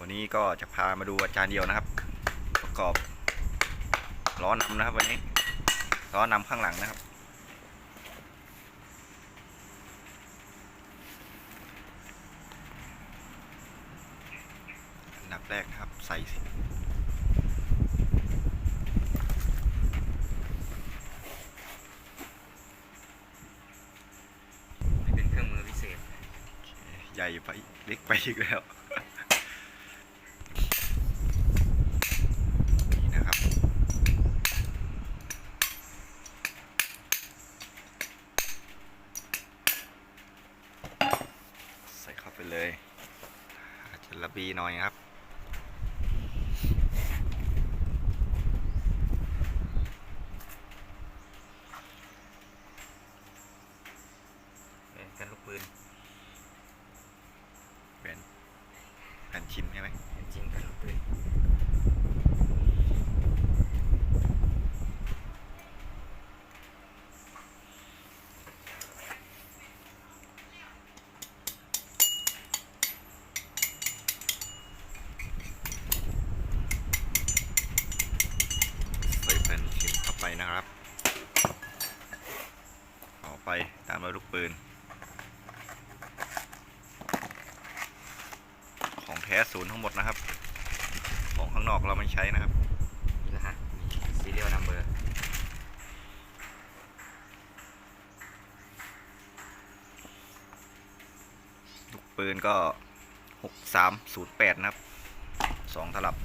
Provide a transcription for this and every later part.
วันนี้ก็จะพามาดูอาจารย์เดียวนะครับ ประกอบล้อนำนะครับ วันนี้ล้อนำข้างหลังนะครับ อันดับแรกนะครับใส่นี่เป็นเครื่องมือพิเศษ ใหญ่ไปเล็กไปอีกแล้ว นี่นะครับ ใส่ เลยอาจจะระบีหน่อยครับ เป็นกันลูกปืน เป็นแผ่นชิ้นใช่ไหม เป็นจริงกันลูกปืน ใส่แผ่นชิ้นเข้า ไปนะครับต่อไปตามด้วยลูกปืน ของแท้ศูนย์ทั้งหมดนะครับ ของข้างนอกเราไม่ใช้นะครับมีรหัสมีซีเรียลนัมเบอร์ลูกปืนก็หกสามศูนย์แปดนะครับสองตลับ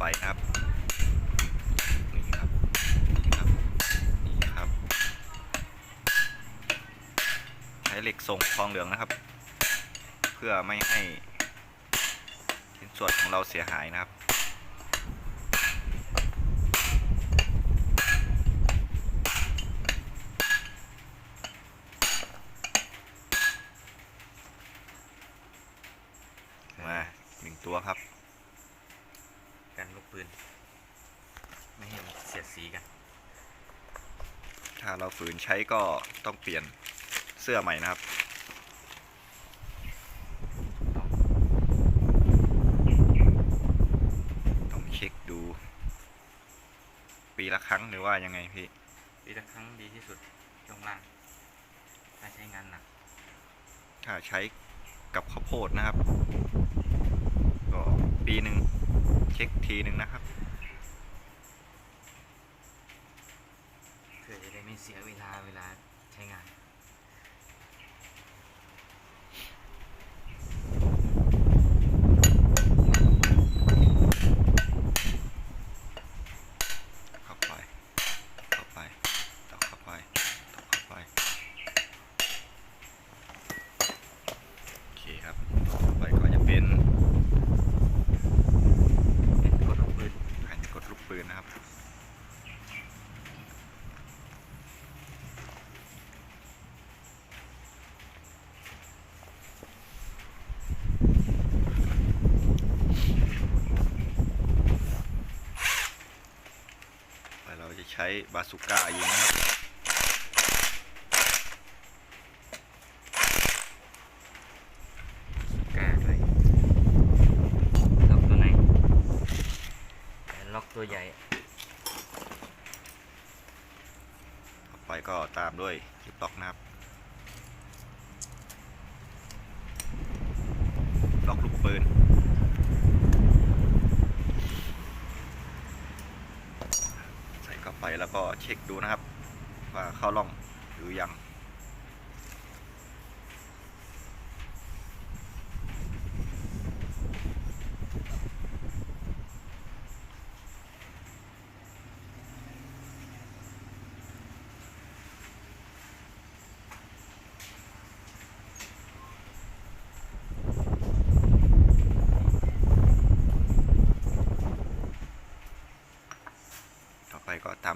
ไปครับนี่ครับนี่ครับนี่ครับ ใช้เหล็กทรงทองเหลืองนะครับ เพื่อไม่ให้ชิ้นส่วนของเราเสียหายนะครับ มาหนึ่งตัวครับ กันลูกปืน ไม่ให้มันเสียดสีกัน ถ้าเรา ฝืนใช้ก็ต้องเปลี่ยนเสื้อใหม่นะครับต้องเช็คดู ปีละครั้งหรือว่ายังไงพี่ปีละครั้งดีที่สุดช่วงล่างถ้าใช้งานหนักถ้าใช้กับข้าวโพดนะครับ ก็ปีหนึ่งเช็คทีหนึ่งนะครับ เพื่อจะได้ไม่ เสียเวลาเวลาใช้งาน เข้าไป เข้าไปตอกเข้าไปตอกเข้าไป โอเคครับต่อไปก็จะเป็น เป็นกดลูกปืน แผ่นกดลูกปืนนะครับ ไปเราจะใช้บาสุก้ายิงนะครับกาด้วยล็อกตัวไหนแต่ล็อกตัวใหญ่ ต่อไปก็ตามด้วยจิบล็อกนะครับ ล็อกลูกปืน ใส่เข้าไป แล้วก็เช็คดูนะครับ ว่าเข้าล่องหรือยัง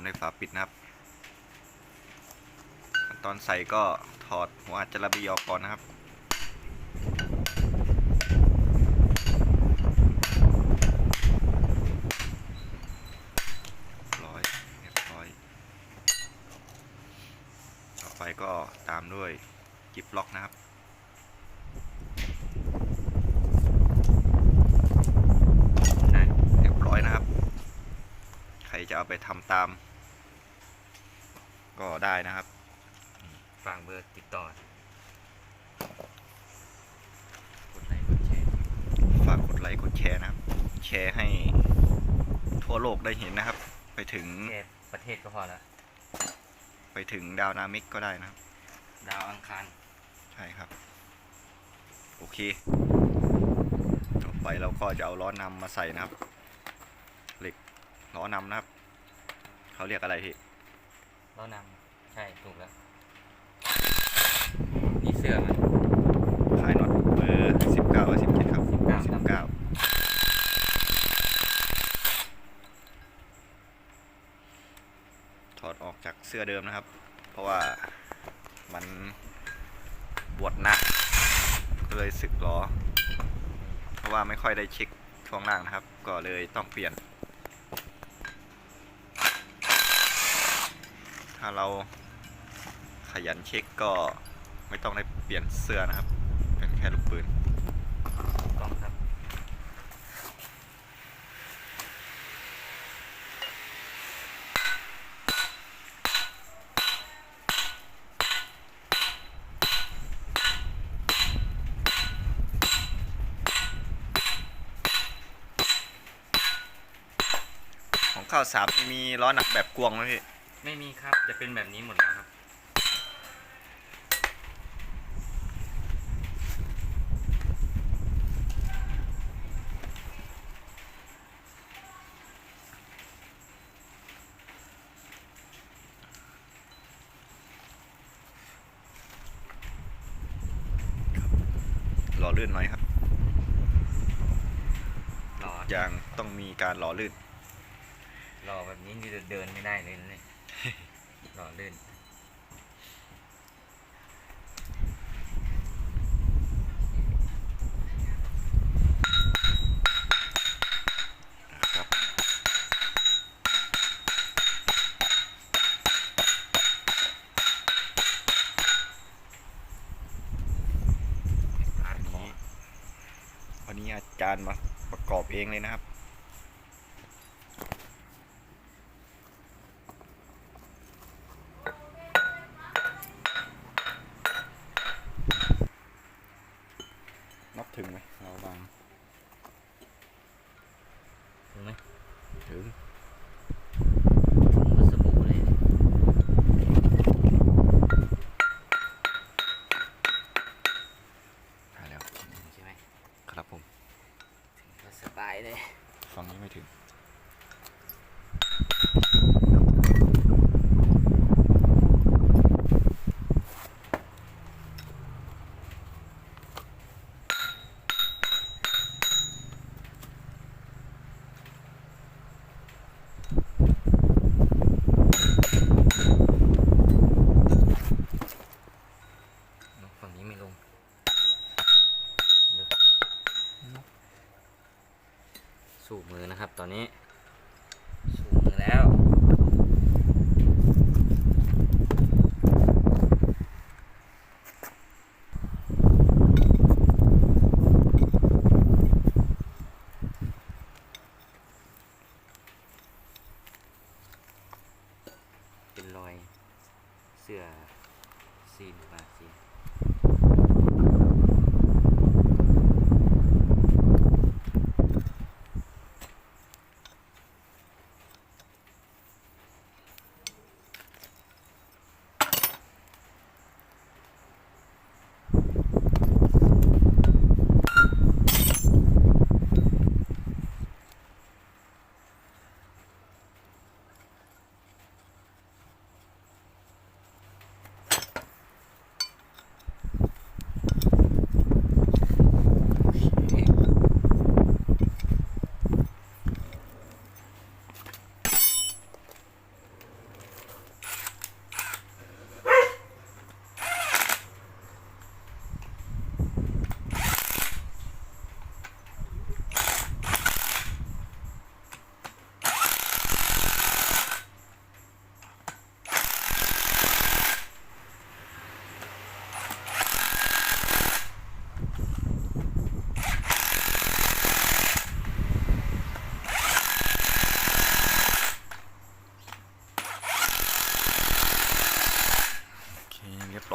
ในฝาปิดนะครับตอนใส่ก็ถอดหัวอาดจระบีออกก่อนนะครับร้อยเรียบร้อย ต่อไปก็ตามด้วยจิบล็อกนะครับใครจะเอาไปทำตาม ก็ได้นะครับฝากเบอร์ติดต่อกดไลค์กดแชร์ฝากกดไลค์กดแชร์นะครับ แชร์ให้ทั่วโลกได้เห็นนะครับ ไปถึงแค่ประเทศก็พอแล้วไปถึงดาวนามิกก็ได้นะครับ ดาวอังคารใช่ครับ โอเคต่อไปเราก็จะเอาล้อนำมาใส่นะครับ เหล็กล้อนำนะครับ เขาเรียกอะไรพี่ แล้วนำใช่ถูกแล้ว นี่เสื้อมันขายน็อตเบอร์สิบเก้าสิบเจ็ดครับ19สิบเก้าถอดออกจากเสื้อเดิมนะครับ เพราะว่ามันบวดหนักก็เลยสึกล้อ เพราะว่าไม่ค่อยได้เช็คช่วงล่างนะครับ ก็เลยต้องเปลี่ยน ถ้าเราขยันเช็คก็ไม่ต้องได้เปลี่ยนเสื้อนะครับ เป็นแค่ลูกปืนต้องครับของข้าวสามนี่มีล้อหนักแบบกวงไหมพี่ ไม่มีครับจะเป็นแบบนี้หมดแล้วครับ หล่อลื่นหน่อยครับรอยางต้องมีการหล่อลื่นรอแบบนี้นี่เดินไม่ได้เลยนะเนี่ยร อลื่นอวันนี้อาจารย์มาประกอบเองเลยนะครับถึงไหมเราบาง ถูกไหม ถึง ถุงวัสบู่เลยเนี่ย ได้แล้ว ใช่ไหม ครับผม ก็สบายเลย ฝั่งนี้ไม่ถึง ฝั่งนี้ไม่ลงเดี๋ยว สูบมือนะครับ ตอนนี้ สูบมือแล้วเป็นรอยเสื้อซีนบาซีน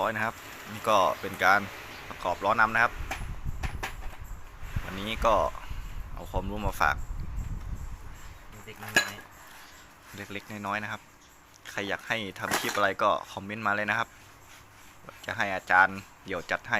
อยนะครับ นี่ก็เป็นการประกอบล้อนำนะครับ วันนี้ก็เอาความรู้มาฝาก เด็กน้อยเล็กๆน้อยๆนะครับ ใครอยากให้ทำคลิปอะไรก็คอมเมนต์มาเลยนะครับ จะให้อาจารย์เดี๋ยวจัดให้